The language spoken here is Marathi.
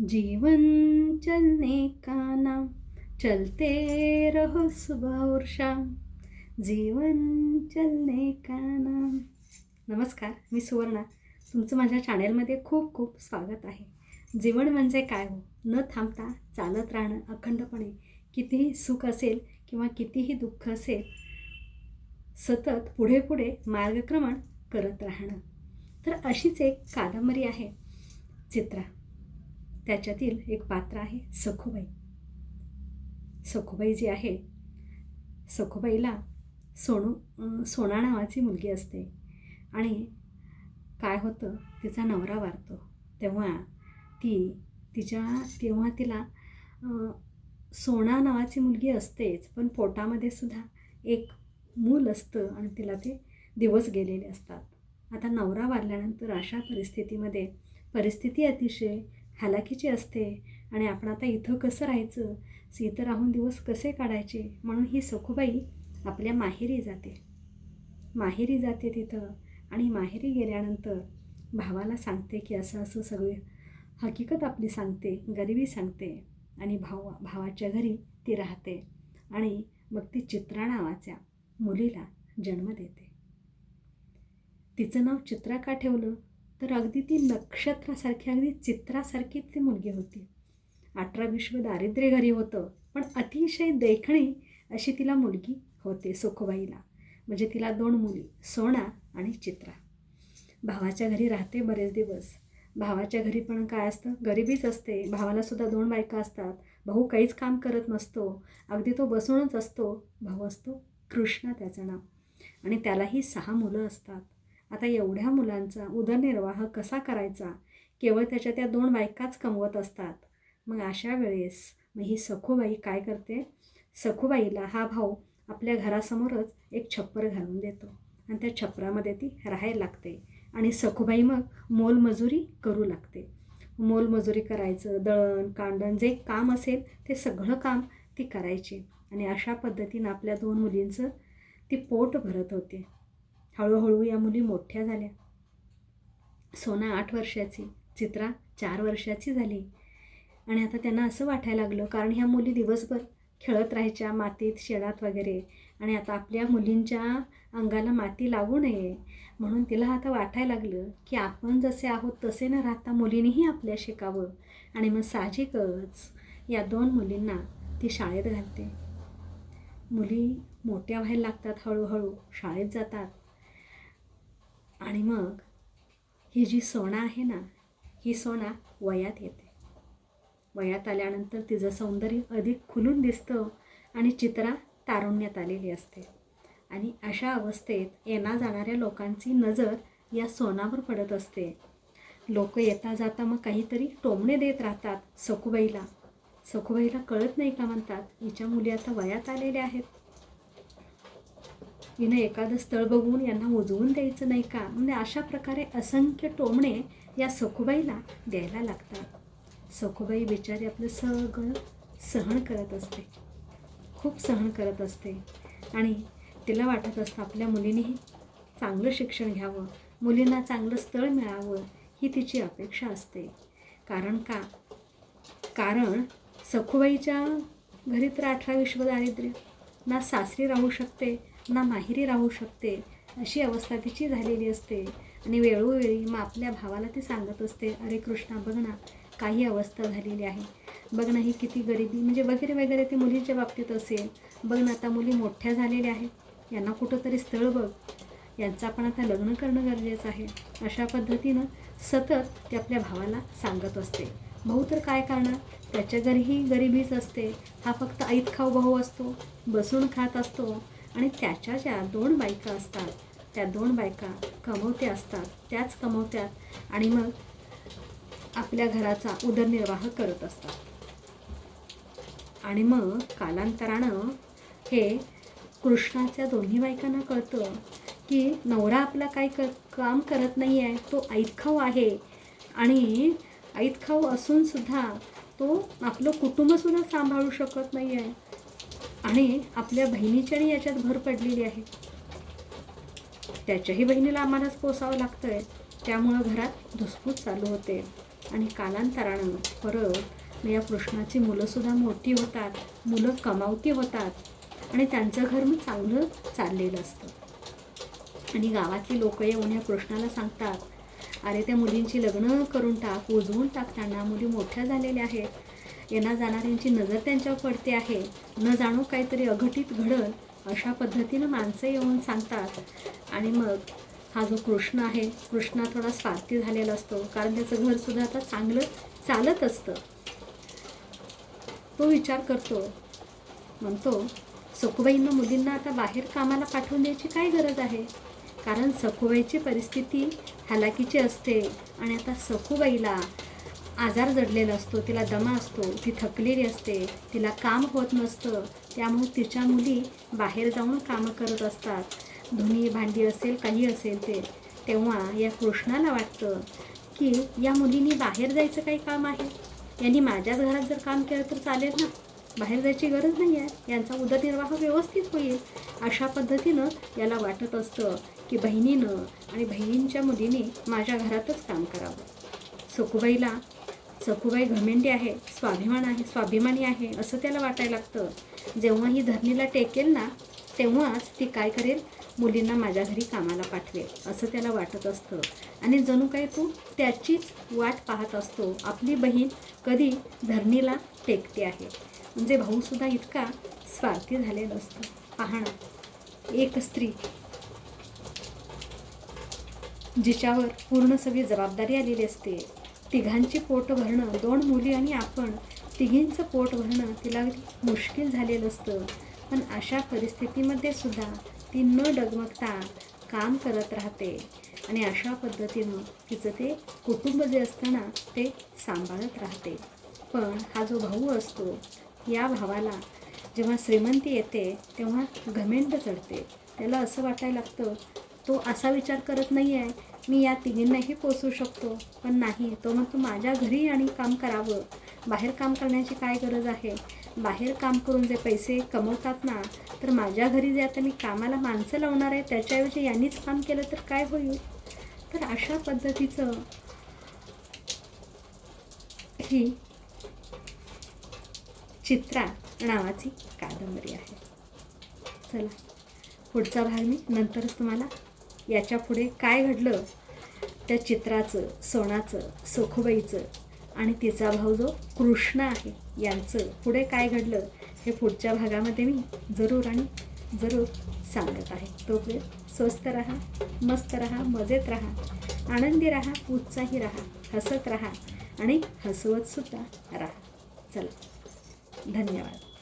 जीवन चलने का नाम चलते रहो सुबह और शाम। जीवन चलने का नाम। नमस्कार मी सुवर्णा. तुमचं माझ्या चॅनेलमध्ये खूप खूप स्वागत आहे. जीवन म्हणजे काय हो? न थांबता चालत राहणं अखंडपणे. कितीही सुख असेल किंवा कितीही दुःख असेल सतत पुढे पुढे मार्गक्रमण करत राहणं. तर अशीच एक कादंबरी आहे. चित्रा. त्याच्यातील एक पात्र आहे सखुबाई. सखुबाई जी आहे सखुबाईला सोनू सोना नावाची मुलगी असते. आणि काय होतं तिचा नवरा वारतो. तेव्हा ती तिच्या तेव्हा तिला सोना नावाची मुलगी असतेच पण पोटामध्ये सुद्धा एक मूल असतं आणि तिला ते दिवस गेलेले असतात. आता नवरा वारल्यानंतर अशा परिस्थितीमध्ये परिस्थिती अतिशय हालाखीची असते. आणि आपण आता इथं कसं राहायचं? इथं राहून दिवस कसे काढायचे? म्हणून ही सखूबाई आपल्या माहेरी जाते. माहेरी जाते तिथं. आणि माहेरी गेल्यानंतर भावाला सांगते की असं असं सगळी हकीकत आपली सांगते गरिबी सांगते. आणि भाव भावाच्या घरी ती राहते. आणि मग ती चित्रा नावाच्या मुलीला जन्म देते. तिचं नाव चित्रा का ठेवलं? तर अगदी ती नक्षत्रासारखी अगदी चित्रासारखी ती मुलगी होती. अठरा विश्व दारिद्र्य घरी होतं पण अतिशय देखणी अशी तिला मुलगी होते सुखबाईला. म्हणजे तिला दोन मुली सोना आणि चित्रा. भावाच्या घरी राहते बरेच दिवस. भावाच्या घरी पण काय असतं? गरिबीच असते. भावालासुद्धा दोन बायका असतात. भाऊ काहीच काम करत नसतो. अगदी तो बसूनच असतो. भाऊ असतो कृष्ण त्याचं नाव. आणि त्यालाही सहा मुलं असतात. आता एवढ्या मुलांचा उदरनिर्वाह कसा करायचा? केवळ त्याच्या त्या दोन बायकाच कमवत असतात. मग अशा वेळेस मग ही सखूबाई काय करते? सखूबाईला हा भाऊ आपल्या घरासमोरच एक छप्पर घालून देतो आणि त्या छप्परामध्ये ती राहायला लागते आणि सखूबाई मग मोलमजुरी करू लागते. मोलमजुरी करायचं दळण कांडण जे काम असेल ते सगळं काम ती करायची आणि अशा पद्धतीनं आपल्या दोन मुलींचं ती पोट भरत होते. हळूहळू या मुली मोठ्या झाल्या. सोना आठ वर्षाची चित्रा चार वर्षाची झाली. आणि आता त्यांना असं वाटायला लागलं कारण ह्या मुली दिवसभर खेळत राहायच्या मातीत शेळात वगैरे. आणि आता आपल्या मुलींच्या अंगाला माती लागू नये. म्हणून तिला आता वाटायला लागलं की आपण जसे आहोत तसे न राहता मुलींनीही आपल्या शिकावं. आणि मग साहजिकच या दोन मुलींना ती शाळेत घालते. मुली मोठ्या व्हायला लागतात हळूहळू शाळेत जातात. आणि मग ही जी सोना आहे ना ही सोना वयात येते. वयात आल्यानंतर तिचं सौंदर्य अधिक खुलून दिसतं आणि चित्रा तारुण्यात आलेली असते. आणि अशा अवस्थेत येणा जाणाऱ्या लोकांची नजर या सोनावर पडत असते. लोक येता जाता मग काहीतरी टोमणे देत राहतात सखुबाईला. सखुबाईला कळत नाही का म्हणतात हिच्या मुली आता वयात आलेल्या आहेत. हिनं एखादं स्थळ बघून यांना उजवून द्यायचं नाही का? म्हणजे अशा प्रकारे असंख्य टोमणे या सखुबाईला द्यायला लागतात. सखुबाई बिचारी आपलं सगळं सहन करत असते. खूप सहन करत असते. आणि तिला वाटत असतं आपल्या मुलीनेही चांगलं शिक्षण घ्यावं. मुलींना चांगलं स्थळ मिळावं ही तिची अपेक्षा असते. कारण का? कारण सखुबाईच्या घरी तर अठरा विश्व दारिद्र्य. ना सासरी राहू शकते ना माहेरी राहू शकते अशी अवस्था तिची झालेली असते. आणि वेळोवेळी मग आपल्या भावाला ती सांगत असते अरे कृष्णा बघ ना काही अवस्था झालेली आहे. बघ ना ही किती गरिबी म्हणजे वगैरे वगैरे ते मुलीच्या बाबतीत असेल. बघ ना आता मुली मोठ्या झालेल्या आहेत. यांना कुठंतरी स्थळ बघ. यांचं आपण आता लग्न करणं गरजेचं आहे. अशा पद्धतीनं सतत ते आपल्या भावाला सांगत असते. भाऊ तर काय करणार? त्याच्या घरीही गरिबीच असते. हा फक्त ऐत खाऊ भाऊ असतो. बसून खात असतो. आणि त्याच्या ज्या दोन बायका असतात त्या दोन बायका कमवत्या असतात त्याच कमवत्यात आणि मग आपल्या घराचा उदरनिर्वाह करत असतात. आणि मग कालांतरानं हे कृष्णाच्या दोन्ही बायकांना कळतं की नवरा आपला काय क काम करत नाही आहे तो ऐतखाऊ आहे. आणि ऐतखाऊ असूनसुद्धा तो आपलं कुटुंबसुद्धा सांभाळू शकत नाही आहे आणि आपल्या बहिणीच्याही याच्यात भर पडलेली आहे. त्याच्याही बहिणीला आम्हालाच पोसावं लागतं आहे त्यामुळं घरात धुसफूस चालू होते. आणि कालांतरानं परत या कृष्णाची मुलंसुद्धा मोठी होतात मुलं कमावती होतात. आणि त्यांचं घर मग चांगलं चाललेलं असतं. आणि गावातली लोक येऊन या कृष्णाला सांगतात अरे त्या मुलींची लग्न करून टाक उजवून टाक त्यांना मुली मोठ्या झालेल्या आहेत. येणार जाणाऱ्यांची नजर त्यांच्यावर पडते आहे. न जाणू काहीतरी अघटित घडल अशा पद्धतीनं माणसं येऊन सांगतात. आणि मग हा जो कृष्ण आहे कृष्ण थोडा स्वार्थी झालेला असतो. कारण त्याचं घरसुद्धा आता चांगलं चालत असतं. तो विचार करतो. म्हणतो सखुबाईंना मुलींना आता बाहेर कामाला पाठवून द्यायची काय गरज आहे? कारण सखुबाईची परिस्थिती हालाकीची असते. आणि आता सखुबाईला आजार जडलेला असतो तिला दमा असतो ती थकलेली असते तिला काम होत नसतं त्यामुळे तिच्या मुली बाहेर जाऊन कामं करत असतात. धुणी भांडी असेल काही असेल ते. तेव्हा या कृष्णाला वाटतं की या मुलींनी बाहेर जायचं काही काम आहे? यांनी माझ्याच घरात जर काम केलं तर चालेल ना? बाहेर जायची गरज नाही आहे. यांचा उदरनिर्वाह व्यवस्थित होईल. अशा पद्धतीनं याला वाटत असतं की बहिणीनं आणि बहिणींच्या मुलीने माझ्या घरातच काम करावं. सुखबाईला सखुबाई घमेंडी आहे स्वाभिमान आहे स्वाभिमानी आहे असं त्याला वाटायला लागतं. जेव्हा ही धरणीला टेकेल ना तेव्हाच ती काय करेल? मुलींना माझ्या घरी कामाला पाठवेल असं त्याला वाटत असतं. आणि जणू काही तू त्याचीच वाट पाहत असतो. आपली बहीण कधी धरणीला टेकते आहे. म्हणजे भाऊसुद्धा इतका स्वार्थी झालेला असतो पाहणं एक स्त्री जिच्यावर पूर्ण सगळी जबाबदारी आलेली असते. तिघांची पोट भरणं दोन मुली आणि आपण तिघींचं पोट भरणं तिला मुश्किल झालेलं असतं. पण अशा परिस्थितीमध्ये सुद्धा ती न डगमगता काम करत राहते. आणि अशा पद्धतीनं तिचं ते कुटुंब जे असतं ना ते सांभाळत राहते. पण हा जो भाऊ असतो या भावाला जेव्हा श्रीमंती येते तेव्हा घमेंड चढते. त्याला असं वाटायला लागतं तो असा विचार करत नाही आहे मी या तिघींनाही पोचू शकतो. पण नाही तो मग तू माझ्या घरी आणि काम करावं. बाहेर काम करण्याची काय गरज आहे? बाहेर काम करून जे पैसे कमवतात ना तर माझ्या घरी जे आता मी कामाला माणसं लावणार आहे त्याच्याऐवजी यांनीच काम केलं तर काय होईल? तर अशा पद्धतीचं ही चित्रा नावाची कादंबरी आहे. चला पुढचा भाग मी नंतरच तुम्हाला याच्यापुढे काय घडलं? त्या चित्राचं सोनाचं सोखुबाईचं आणि तिचा भाऊ जो कृष्ण आहे यांचं पुढे काय घडलं? हे पुढच्या भागामध्ये मी जरूर आणि जरूर सांगत आहे. तोपर्यंत स्वस्त राहा मस्त राहा मजेत राहा आनंदी राहा उत्साही राहा हसत राहा आणि हसवतसुद्धा राहा. चला धन्यवाद.